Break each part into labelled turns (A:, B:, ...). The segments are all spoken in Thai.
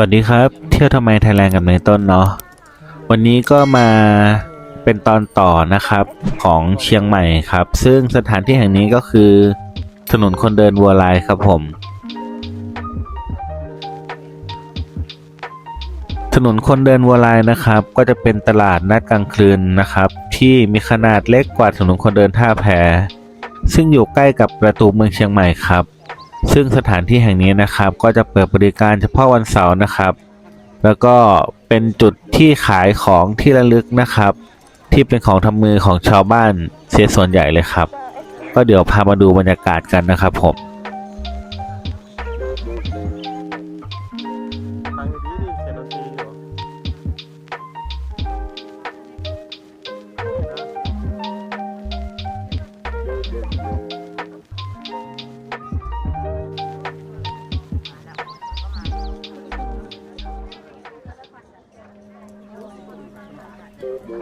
A: วัสดีครับ เที่ยวทำไมไทยแลนด์กับในต้นเนาะวันนี้ก็มาเป็นตอนต่อนะครับของเชียงใหม่ครับ ซึ่งสถานที่แห่งนี้ก็คือถนนคนเดินวัวลายครับผม ถนนคนเดินวัวลายนะครับ ก็จะเป็นตลาดนัดกลางคืนนะครับ ที่มีขนาดเล็กกว่าถนนคนเดินท่าแพซึ่งอยู่ใกล้กับประตูเมืองเชียงใหม่ครับ ซึ่งสถานที่แห่งนี้นะครับ ก็จะเปิดบริการเฉพาะวันเสาร์นะครับ แล้วก็เป็นจุดที่ขายของที่ระลึกนะครับ ที่เป็นของทำมือของชาวบ้านเสียส่วนใหญ่เลยครับ ก็เดี๋ยวพามาดูบรรยากาศกันนะครับผม คร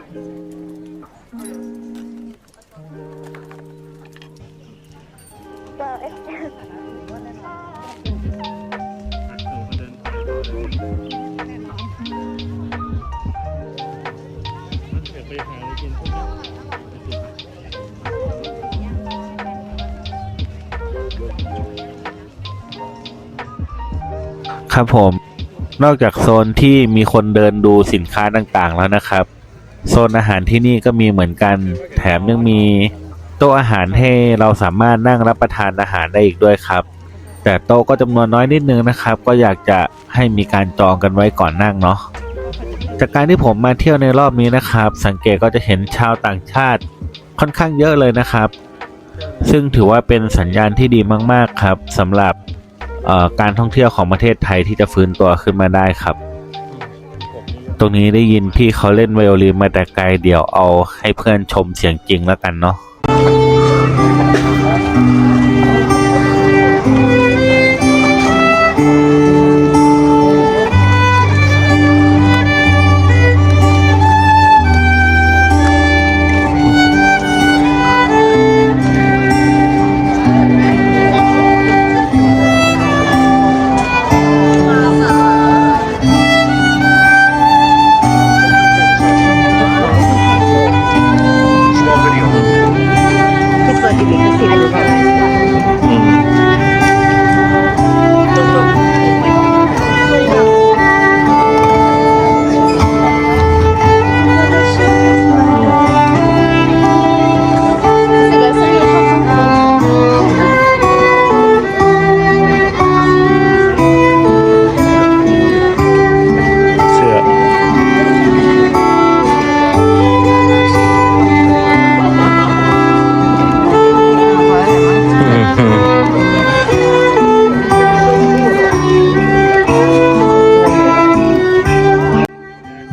A: ับผม นอกจากโซนที่มีคนเดินดูสินค้าต่างๆแล้วนะครับ โซนอาหารที่นี่ก็มีเหมือนกัน แถมยังมีโต๊ะอาหารให้เราสามารถนั่งรับประทานอาหารได้อีกด้วยครับ แต่โต๊ะก็จำนวนน้อยนิดนึงนะครับ ก็อยากจะให้มีการจองกันไว้ก่อนนั่งเนาะจากการที่ผมมาเที่ยวในรอบนี้นะครับ สังเกตก็จะเห็นชาวต่างชาติค่อนข้างเยอะเลยนะครับ ซึ่งถือว่าเป็นสัญญาณที่ดีมาก ๆ ครับสำหรับการท่องเที่ยวของประเทศไทยที่จะฟื้นตัวขึ้นมาได้ครับ ตรงนี้ได้ยินพี่เขาเล่นไวโอลินมาแต่ไกลเดี๋ยวเอาให้เพื่อนชมเสียงจริงแล้วกันเนาะ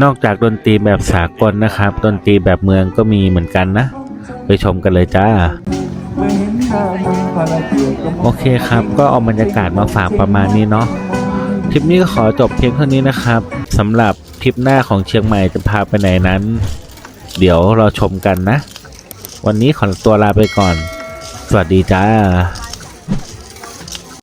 A: นอกจากดนตรีแบบสากลนะครับ ดนตรีแบบเมืองก็มีเหมือนกันนะ ไปชมกันเลยจ้า โอเคครับ ก็เอาบรรยากาศมาฝากประมาณนี้เนาะทริปนี้ก็ขอจบเพียงเท่านี้นะครับสำหรับทริปหน้าของเชียงใหม่จะพาไปไหนนั้น เดี๋ยวเราชมกันนะ วันนี้ขอตัวลาไปก่อน สวัสดีจ้า